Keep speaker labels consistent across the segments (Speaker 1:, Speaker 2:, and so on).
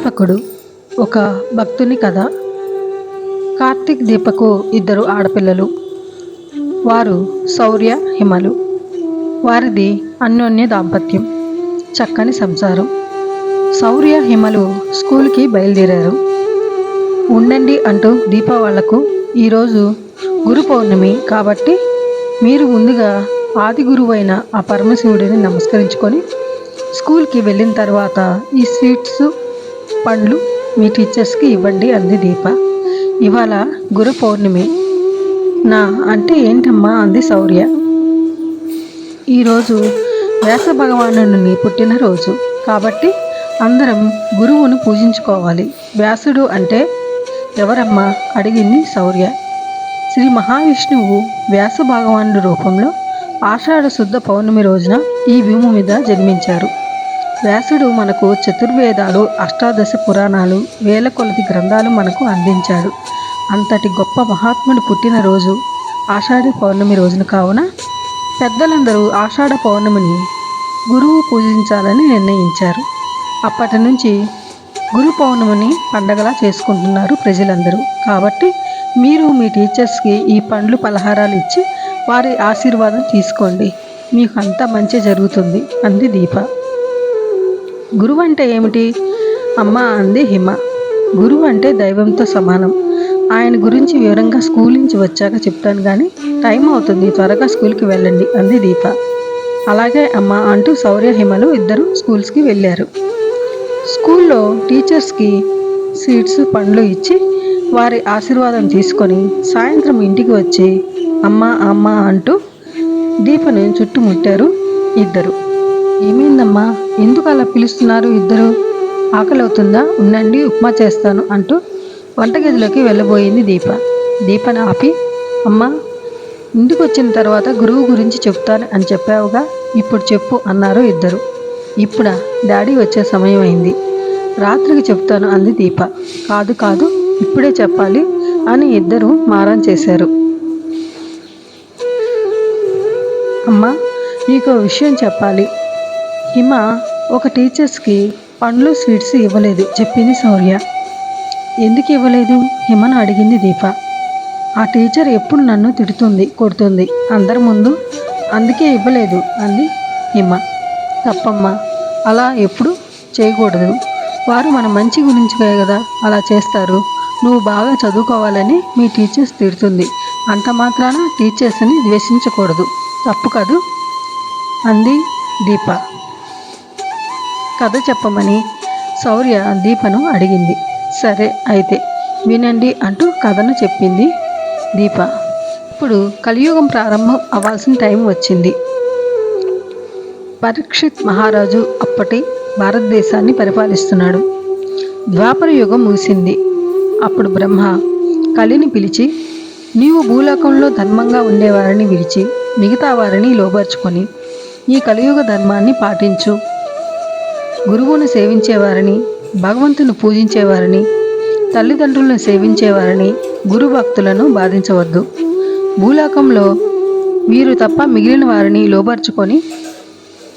Speaker 1: దీపకుడు ఒక భక్తుని కథ. కార్తీక్ దీపకు ఇద్దరు ఆడపిల్లలు. వారు శౌర్య హిమలు. వారిది అన్యోన్య దాంపత్యం చక్కని సంసారం. శౌర్య హిమలు స్కూల్కి బయలుదేరారు. ఉండండి అంటూ దీప వాళ్ళకు ఈరోజు గురు పౌర్ణమి కాబట్టి మీరు ముందుగా ఆది గురువైన ఆ పరమశివుడిని నమస్కరించుకొని స్కూల్కి వెళ్ళిన తర్వాత ఈ స్వీట్స్ పండ్లు మీ టీచర్స్కి ఇవ్వండి అంది దీప. ఇవాళ గురు పౌర్ణమి. నా అంటే ఏంటమ్మా అంది శౌర్య. ఈరోజు వ్యాస భగవానుని పుట్టినరోజు కాబట్టి అందరం గురువును పూజించుకోవాలి. వ్యాసుడు అంటే ఎవరమ్మా అడిగింది శౌర్య. శ్రీ మహావిష్ణువు వ్యాస భగవానుడి రూపంలో ఆషాఢ శుద్ధ పౌర్ణమి రోజున ఈ భూమి మీద జన్మించారు. వ్యాసుడు మనకు చతుర్వేదాలు అష్టాదశ పురాణాలు వేల కొలది గ్రంథాలు మనకు అందించాడు. అంతటి గొప్ప మహాత్ముడు పుట్టినరోజు ఆషాఢ పౌర్ణమి రోజున కావున పెద్దలందరూ ఆషాఢ పౌర్ణమిని గురువు పూజించాలని నిర్ణయించారు. అప్పటి నుంచి గురు పౌర్ణమిని పండగలా చేసుకుంటున్నారు ప్రజలందరూ. కాబట్టి మీరు మీ టీచర్స్కి ఈ పండ్లు పలహారాలు ఇచ్చి వారి ఆశీర్వాదం తీసుకోండి. మీకు అంతా మంచి జరుగుతుంది. అంది దీప. గురువు అంటే ఏమిటి? అమ్మ అంది హిమ. గురువు అంటే దైవంతో సమానం. ఆయన గురించి వివరంగా స్కూల్ నుంచి వచ్చాక చెప్తాను కానీ టైం అవుతుంది త్వరగా స్కూల్కి వెళ్ళండి అంది దీప. అలాగే అమ్మ అంటూ శౌర్య హిమలు ఇద్దరు స్కూల్స్కి వెళ్ళారు. స్కూల్లో టీచర్స్కి సీట్స్ పండ్లు ఇచ్చి వారి ఆశీర్వాదం తీసుకొని సాయంత్రం ఇంటికి వచ్చి అమ్మ అమ్మ అంటూ దీపను చుట్టుముట్టారు ఇద్దరు. ఏమైందమ్మా? ఎందుకు అలా పిలుస్తున్నారు ఇద్దరు? ఆకలి అవుతుందా ఉండండి ఉప్మా చేస్తాను అంటూ వంటగదిలోకి వెళ్ళబోయింది దీప. దీపను ఆపి అమ్మ ఇంటికి వచ్చిన తర్వాత గురువు గురించి చెప్తాను అని చెప్పావుగా? ఇప్పుడు చెప్పు అన్నారు ఇద్దరు. ఇప్పుడా? డాడీ వచ్చే సమయం అయింది. రాత్రికి చెప్తాను అంది దీప. కాదు కాదు ఇప్పుడే చెప్పాలి అని ఇద్దరు మారం చేశారు. అమ్మా నీకు విషయం చెప్పాలి. హిమ ఒక టీచర్స్కి పండ్లు స్వీట్స్ ఇవ్వలేదు చెప్పింది శౌర్య ఎందుకు ఇవ్వలేదు? హిమను అడిగింది దీప. ఆ టీచర్ ఎప్పుడు నన్ను తిడుతుంది కొడుతుంది? అందరి ముందు అందుకే ఇవ్వలేదు అంది హిమ. తప్పమ్మా అలా ఎప్పుడు చేయకూడదు. వారు మన మంచి గురించి కదా అలా చేస్తారు. నువ్వు బాగా చదువుకోవాలని మీ టీచర్స్ తిడుతుంది. అంత మాత్రాన టీచర్స్ని ద్వేషించకూడదు. తప్పు కాదు అంది దీప. కథ చెప్పమని శౌర్య దీపను అడిగింది. సరే అయితే వినండి అంటూ కథను చెప్పింది దీప. ఇప్పుడు కలియుగం ప్రారంభం అవ్వాల్సిన టైం వచ్చింది. పరీక్షిత్ మహారాజు అప్పటి భారతదేశాన్ని పరిపాలిస్తున్నాడు. ద్వాపర యుగం ముగిసింది. అప్పుడు బ్రహ్మ కలిని పిలిచి నీవు భూలోకంలో ధర్మంగా ఉండేవారిని విడిచి మిగతా వారిని లోబర్చుకొని ఈ కలియుగ ధర్మాన్ని పాటించు. గురువును సేవించేవారిని భగవంతుని పూజించేవారిని తల్లిదండ్రులను సేవించేవారిని గురు భక్తులను బాధించవద్దు. భూలోకంలో వీరు తప్ప మిగిలిన వారిని లోబర్చుకొని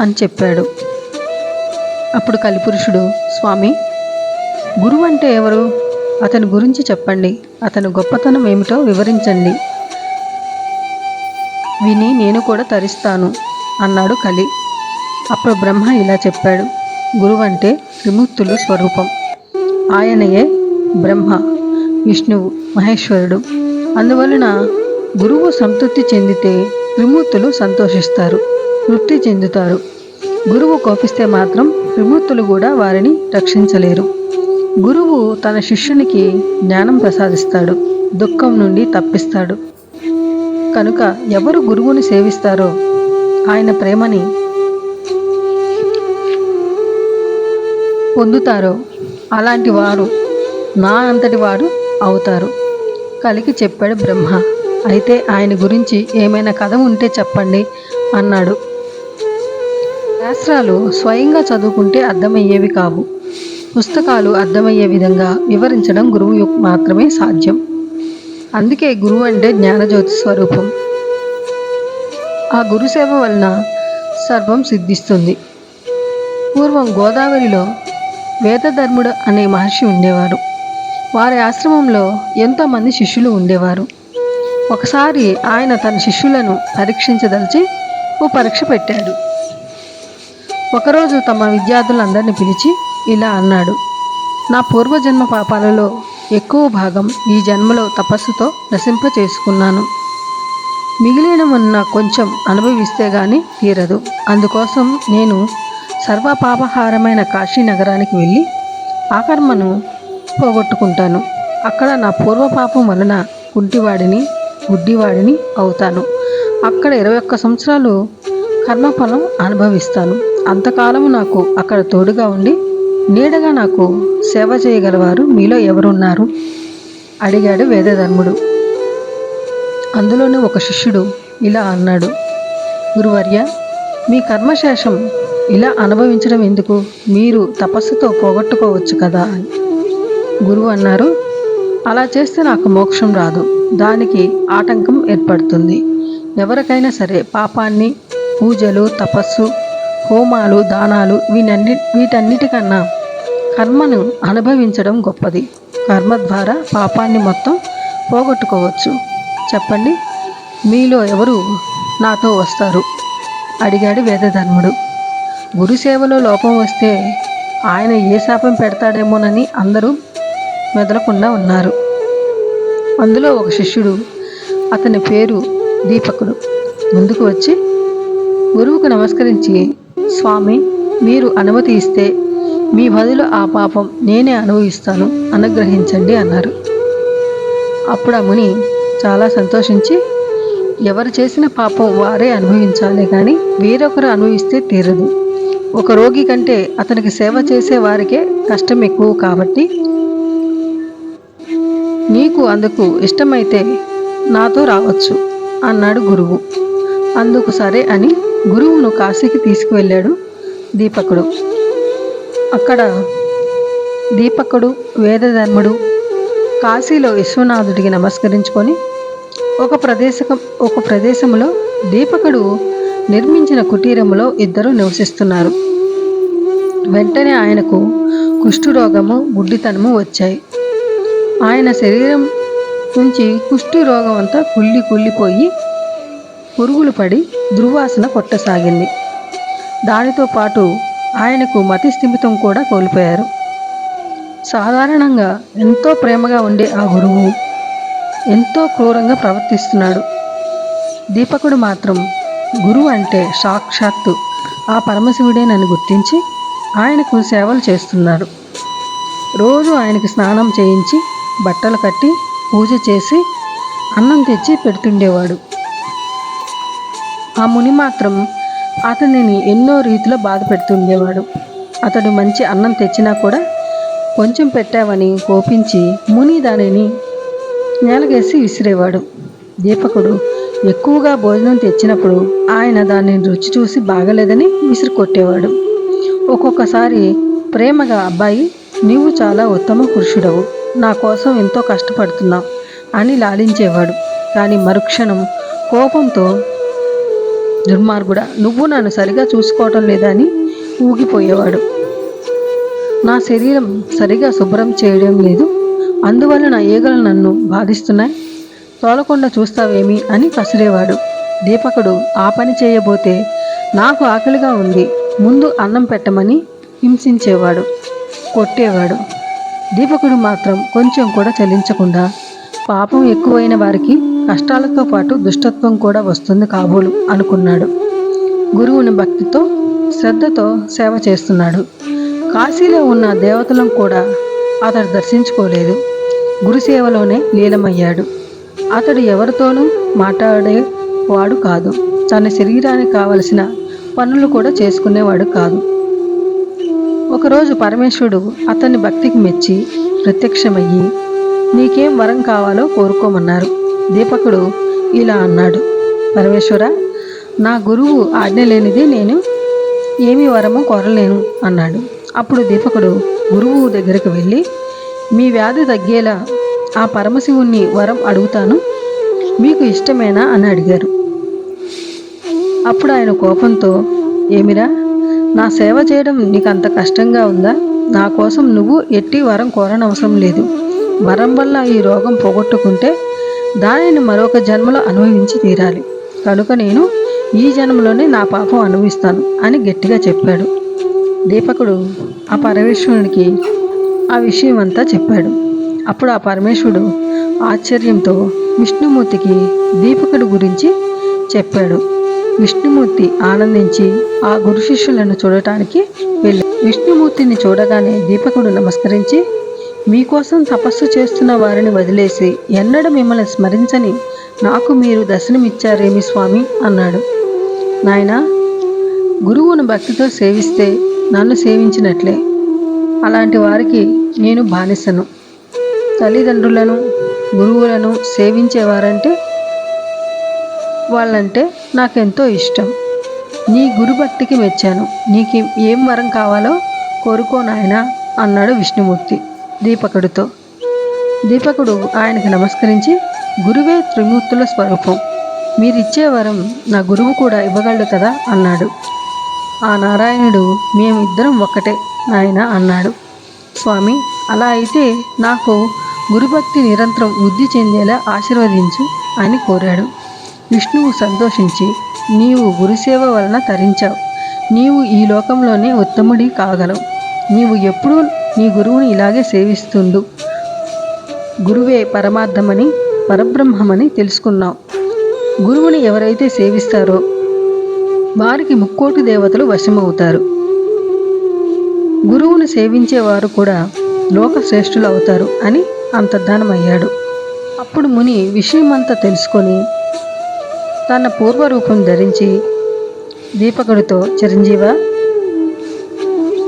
Speaker 1: అని చెప్పాడు. అప్పుడు కలిపురుషుడు స్వామి గురువు అంటే ఎవరు? అతని గురించి చెప్పండి. అతని గొప్పతనం ఏమిటో వివరించండి. విని నేను కూడా తరిస్తాను అన్నాడు కలి. అప్పుడు బ్రహ్మ ఇలా చెప్పాడు. గురువు అంటే స్వరూపం. ఆయనయే బ్రహ్మ విష్ణువు మహేశ్వరుడు. అందువలన గురువు సంతృప్తి చెందితే విముక్తులు సంతోషిస్తారు తృప్తి చెందుతారు. గురువు కోపిస్తే మాత్రం విముక్తులు కూడా వారిని రక్షించలేరు. గురువు తన శిష్యునికి జ్ఞానం ప్రసాదిస్తాడు దుఃఖం నుండి తప్పిస్తాడు. కనుక ఎవరు గురువుని సేవిస్తారో ఆయన ప్రేమని పొందుతారో అలాంటి వారు నా అంతటి వారు అవుతారు. కలికి చెప్పాడు బ్రహ్మ. అయితే ఆయన గురించి ఏమైనా కథ ఉంటే చెప్పండి అన్నాడు. శాస్త్రాలు స్వయంగా చదువుకుంటే అర్థమయ్యేవి కావు. పుస్తకాలు అర్థమయ్యే విధంగా వివరించడం గురువు మాత్రమే సాధ్యం. అందుకే గురువు అంటే జ్ఞానజ్యోతి స్వరూపం. ఆ గురుసేవ వలన సర్వం సిద్ధిస్తుంది. పూర్వం గోదావరిలో వేదధర్ముడు అనే మహర్షి ఉండేవారు. వారి ఆశ్రమంలో ఎంతోమంది శిష్యులు ఉండేవారు. ఒకసారి ఆయన తన శిష్యులను పరీక్షించదలిచి ఓ పరీక్ష పెట్టాడు. ఒకరోజు తమ విద్యార్థులందరినీ పిలిచి ఇలా అన్నాడు నా పూర్వజన్మ పాపాలలో ఎక్కువ భాగం ఈ జన్మలో తపస్సుతో నశింప చేసుకున్నాను. మిగిలిన ఉన్న కొంచెం అనుభవిస్తే గాని తీరదు. అందుకోసం నేను సర్వపాపహారమైన కాశీ నగరానికి వెళ్ళి ఆ కర్మను పోగొట్టుకుంటాను. అక్కడ నా పూర్వపాపం వలన గుడ్డివాడిని గుడ్డివాడిని అవుతాను. అక్కడ ఇరవై ఒక్క సంవత్సరాలు కర్మఫలం అనుభవిస్తాను. అంతకాలము నాకు అక్కడ తోడుగా ఉండి నీడగా నాకు సేవ చేయగలవారు మీలో ఎవరున్నారు? అడిగాడు వేదధర్ముడు. అందులోనే ఒక శిష్యుడు ఇలా అన్నాడు. గురువర్య మీ కర్మశేషం ఇలా అనుభవించడం ఎందుకు? మీరు తపస్సుతో పోగొట్టుకోవచ్చు కదా అని. గురువు అన్నారు అలా చేస్తే నాకు మోక్షం రాదు. దానికి ఆటంకం ఏర్పడుతుంది. ఎవరికైనా సరే పాపాన్ని పూజలు తపస్సు హోమాలు దానాలు వీనన్ని వీటన్నిటికన్నా కర్మను అనుభవించడం గొప్పది. కర్మ ద్వారా పాపాన్ని మొత్తం పోగొట్టుకోవచ్చు. చెప్పండి మీలో ఎవరు నాతో వస్తారు? అడిగాడు వేదధర్ముడు. గురు సేవలో లోపం వస్తే ఆయన ఏ శాపం పెడతాడేమోనని అందరూ మెదలకుండా ఉన్నారు. అందులో ఒక శిష్యుడు అతని పేరు దీపకుడు. ముందుకు వచ్చి గురువుకు నమస్కరించి స్వామి మీరు అనుమతి ఇస్తే మీ బదులు ఆ పాపం నేనే అనుభవిస్తాను అనుగ్రహించండి అన్నారు. అప్పుడు ఆ ముని చాలా సంతోషించి ఎవరు చేసిన పాపం వారే అనుభవించాలి కానీ వేరొకరు అనుభవిస్తే తీరదు. ఒక రోగి కంటే అతనికి సేవ చేసే వారికే కష్టం ఎక్కువ కాబట్టి నీకు అందుకు ఇష్టమైతే నాతో రావచ్చు అన్నాడు గురువు. అందుకు సరే అని గురువును కాశీకి తీసుకువెళ్ళాడు దీపకుడు. అక్కడ దీపకుడు వేదధర్ముడు కాశీలో విశ్వనాథుడికి నమస్కరించుకొని ఒక ప్రదేశకం ఒక ప్రదేశంలో దీపకుడు నిర్మించిన కుటీరములో ఇద్దరు నివసిస్తున్నారు. వెంటనే ఆయనకు కుష్ఠురోగము గుడ్డితనము వచ్చాయి. ఆయన శరీరం నుంచి కుష్ఠురోగం అంతా కుళ్ళి కుళ్ళిపోయి పురుగులు పడి దుర్వాసన కొట్టసాగింది. దానితో పాటు ఆయనకు మతి స్థిమితం కూడా కోల్పోయారు. సాధారణంగా ఎంతో ప్రేమగా ఉండే ఆ గురువు ఎంతో క్రూరంగా ప్రవర్తిస్తున్నాడు. దీపకుడు మాత్రం గురువు అంటే సాక్షాత్తు. ఆ పరమశివుడేనని గుర్తించి ఆయనకు సేవలు చేస్తున్నాడు. రోజు ఆయనకి స్నానం చేయించి బట్టలు కట్టి పూజ చేసి అన్నం తెచ్చి పెడుతుండేవాడు. ఆ ముని మాత్రం అతనిని ఎన్నో రీతిలో బాధ పెడుతుండేవాడు. అతడు మంచి అన్నం తెచ్చినా కూడా కొంచెం పెట్టావని కోపించి ముని దానిని నేలగేసి విసిరేవాడు. దీపకుడు ఎక్కువగా భోజనం తెచ్చినప్పుడు ఆయన దాన్ని రుచి చూసి బాగలేదని విసిరి కొట్టేవాడు. ఒక్కొక్కసారి ప్రేమగా అబ్బాయి నీవు చాలా ఉత్తమ పురుషుడవు. నా కోసం ఎంతో కష్టపడుతున్నావు అని లాలించేవాడు. కానీ మరుక్షణం కోపంతో దుర్మార్గుడా నువ్వు నన్ను సరిగా చూసుకోవటం లేదని ఊగిపోయేవాడు. నా శరీరం సరిగా శుభ్రం చేయడం లేదు. అందువల్ల నా ఈగలు నన్ను బాధిస్తున్నాయి. తోలకుండా చూస్తావేమి అని పసిరేవాడు దీపకుడు ఆ పని చేయబోతే నాకు ఆకలిగా ఉంది. ముందు అన్నం పెట్టమని హింసించేవాడు కొట్టేవాడు. దీపకుడు మాత్రం కొంచెం కూడా చలించకుండా పాపం ఎక్కువైన వారికి కష్టాలతో పాటు దుష్టత్వం కూడా వస్తుంది కాబోలు అనుకున్నాడు. గురువుని భక్తితో శ్రద్ధతో సేవ చేస్తున్నాడు. కాశీలో ఉన్న దేవతలను కూడా అతడు దర్శించుకోలేదు. గురుసేవలోనే లీలమయ్యాడు అతడు ఎవరితోనూ మాట్లాడేవాడు కాదు. తన శరీరానికి కావలసిన పనులు కూడా చేసుకునేవాడు కాదు. ఒకరోజు పరమేశ్వరుడు అతని భక్తికి మెచ్చి ప్రత్యక్షమయ్యి నీకేం వరం కావాలో కోరుకోమన్నారు. దీపకుడు ఇలా అన్నాడు పరమేశ్వర నా గురువు ఆజ్ఞ లేనిది నేను ఏమి వరము కోరలేను అన్నాడు. అప్పుడు దీపకుడు గురువు దగ్గరకు వెళ్ళి మీ వ్యాధి తగ్గేలా ఆ పరమశివుణ్ణి వరం అడుగుతాను? మీకు ఇష్టమేనా? అని అడిగారు. అప్పుడు ఆయన కోపంతో ఏమిరా? నా సేవ చేయడం నీకు అంత కష్టంగా ఉందా? నా కోసం నువ్వు ఎట్టి వరం కోరనవసరం లేదు. వరం వల్ల ఈ రోగం పోగొట్టుకుంటే దానిని మరొక జన్మలో అనుభవించి తీరాలి. కనుక నేను ఈ జన్మలోనే నా పాపం అనుభవిస్తాను అని గట్టిగా చెప్పాడు. దీపకుడు ఆ పరమేశ్వరునికి ఆ విషయం అంతా చెప్పాడు. అప్పుడు ఆ పరమేశ్వరుడు ఆశ్చర్యంతో విష్ణుమూర్తికి దీపకుడు గురించి చెప్పాడు. విష్ణుమూర్తి ఆనందించి ఆ గురు శిష్యులను చూడటానికి వెళ్ళి విష్ణుమూర్తిని చూడగానే దీపకుడు నమస్కరించి మీకోసం తపస్సు చేస్తున్న వారిని వదిలేసి ఎన్నడూ మిమ్మల్ని స్మరించని నాకు మీరు దర్శనమిచ్చారేమి స్వామి? అన్నాడు. నాయనా గురువును భక్తితో సేవిస్తే నన్ను సేవించినట్లే. అలాంటి వారికి నేను బానిసను. తల్లిదండ్రులను గురువులను సేవించేవారంటే వాళ్ళంటే నాకెంతో ఇష్టం. నీ గురుభక్తికి మెచ్చాను. నీకు ఏం వరం కావాలో కోరుకో నాయనా అన్నాడు విష్ణుమూర్తి దీపకుడితో. దీపకుడు ఆయనకు నమస్కరించి గురువే త్రిమూర్తుల స్వరూపం. మీరిచ్చే వరం నా గురువు కూడా ఇవ్వగలడు కదా అన్నాడు. ఆ నారాయణుడు మేమిద్దరం ఒక్కటే నాయన అన్నాడు. స్వామి అలా అయితే నాకు గురుభక్తి నిరంతరం వృద్ధి చెందేలా ఆశీర్వదించు అని కోరాడు. విష్ణువు సంతోషించి నీవు గురుసేవ వలన తరించావు. నీవు ఈ లోకంలోనే ఉత్తముడి కాగలవు. నీవు ఎప్పుడూ నీ గురువుని ఇలాగే సేవిస్తుండు. గురువే పరమార్థమని పరబ్రహ్మమని తెలుసుకున్నావు. గురువుని ఎవరైతే సేవిస్తారో వారికి ముక్కోటి దేవతలు వశమవుతారు. గురువును సేవించేవారు కూడా లోక శ్రేష్ఠులు అవుతారు అని అంతర్ధానమయ్యాడు. అప్పుడు ముని విషయమంతా తెలుసుకొని తన పూర్వరూపం ధరించి దీపకుడితో చిరంజీవ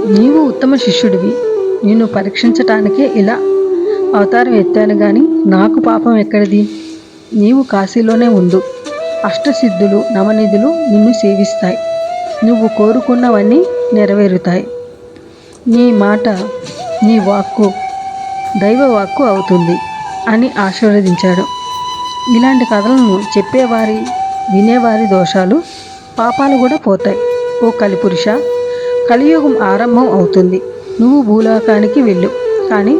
Speaker 1: నీవు ఉత్తమ శిష్యుడివి. నిన్ను పరీక్షించటానికే ఇలా అవతారం ఎత్తాను కానీ నాకు పాపం ఎక్కడిది? నీవు కాశీలోనే ఉండు. అష్టసిద్ధులు నవనిధులు నిన్ను సేవిస్తాయి. నువ్వు కోరుకున్నవన్నీ నెరవేరుతాయి. నీ మాట నీ వాక్కు దైవవాక్కు అవుతుంది అని ఆశీర్వదించాడు. ఇలాంటి కథలను చెప్పేవారి వినేవారి దోషాలు పాపాలు కూడా పోతాయి. ఓ కలిపురుష కలియుగం ఆరంభం అవుతుంది. నువ్వు భూలోకానికి వెళ్ళు. కానీ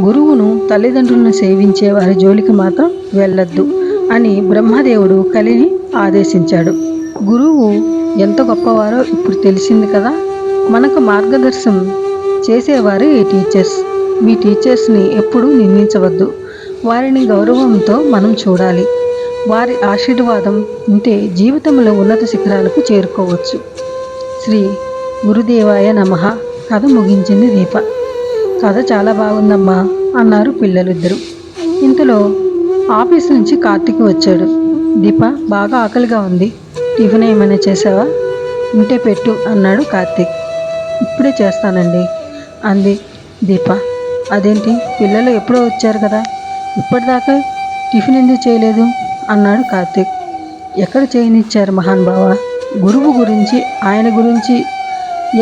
Speaker 1: గురువును తల్లిదండ్రులను సేవించే వారి జోలికి మాత్రం వెళ్ళొద్దు అని బ్రహ్మదేవుడు కలిని ఆదేశించాడు. గురువు ఎంత గొప్పవారో ఇప్పుడు తెలిసింది కదా. మనకు మార్గదర్శనం చేసేవారు ఈ టీచర్స్ మీ టీచర్స్ని ఎప్పుడూ నిందించవద్దు వారిని గౌరవంతో మనం చూడాలి. వారి ఆశీర్వాదం ఉంటే జీవితంలో ఉన్నత శిఖరాలకు చేరుకోవచ్చు. శ్రీ గురుదేవాయ నమ. కథ ముగించింది దీప. కథ చాలా బాగుందమ్మా అన్నారు పిల్లలిద్దరూ. ఇంతలో ఆఫీస్ నుంచి కార్తీక్ వచ్చాడు. దీప బాగా ఆకలిగా ఉంది. టిఫిన్ ఏమైనా చేసావా? ఉంటే పెట్టు అన్నాడు కార్తీక్. ఇప్పుడే చేస్తానండి అంది దీప. అదేంటి? పిల్లలు ఎప్పుడో వచ్చారు కదా. ఇప్పటిదాకా టిఫిన్ ఎందుకు చేయలేదు? అన్నాడు కార్తీక్. ఎక్కడ చేయనిచ్చారు మహాన్ బావ? గురువు గురించి ఆయన గురించి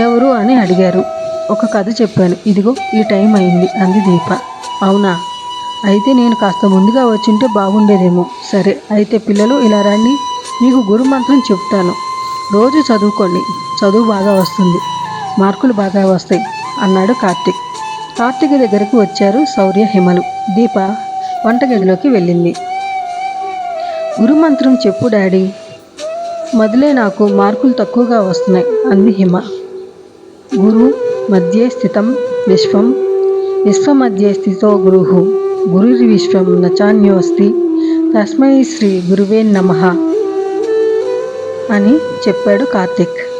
Speaker 1: ఎవరు అని అడిగారు. ఒక కథ చెప్పాను. ఇదిగో ఈ టైం అయింది అంది దీప. అవునా? అయితే నేను కాస్త ముందుగా వచ్చింటే బాగుండేదేమో. సరే అయితే పిల్లలు ఇలా రండి. మీకు గురు మంత్రం చెప్తాను. రోజు చదువుకోండి. చదువు బాగా వస్తుంది. మార్కులు బాగా వస్తాయి అన్నాడు కార్తిక్. కార్తీక్ దగ్గరకు వచ్చారు శౌర్య హిమలు. దీప వంటగదిలోకి వెళ్ళింది. గురుమంత్రం చెప్పు డాడీ. మొదలే నాకు మార్కులు తక్కువగా వస్తున్నాయి అంది హిమ. గురు మధ్యే స్థితం విశ్వం విశ్వమధ్యే స్థితో గురు. విశ్వం నచాన్యోస్తి తస్మై శ్రీ గురువే నమ అని చెప్పాడు కార్తిక్.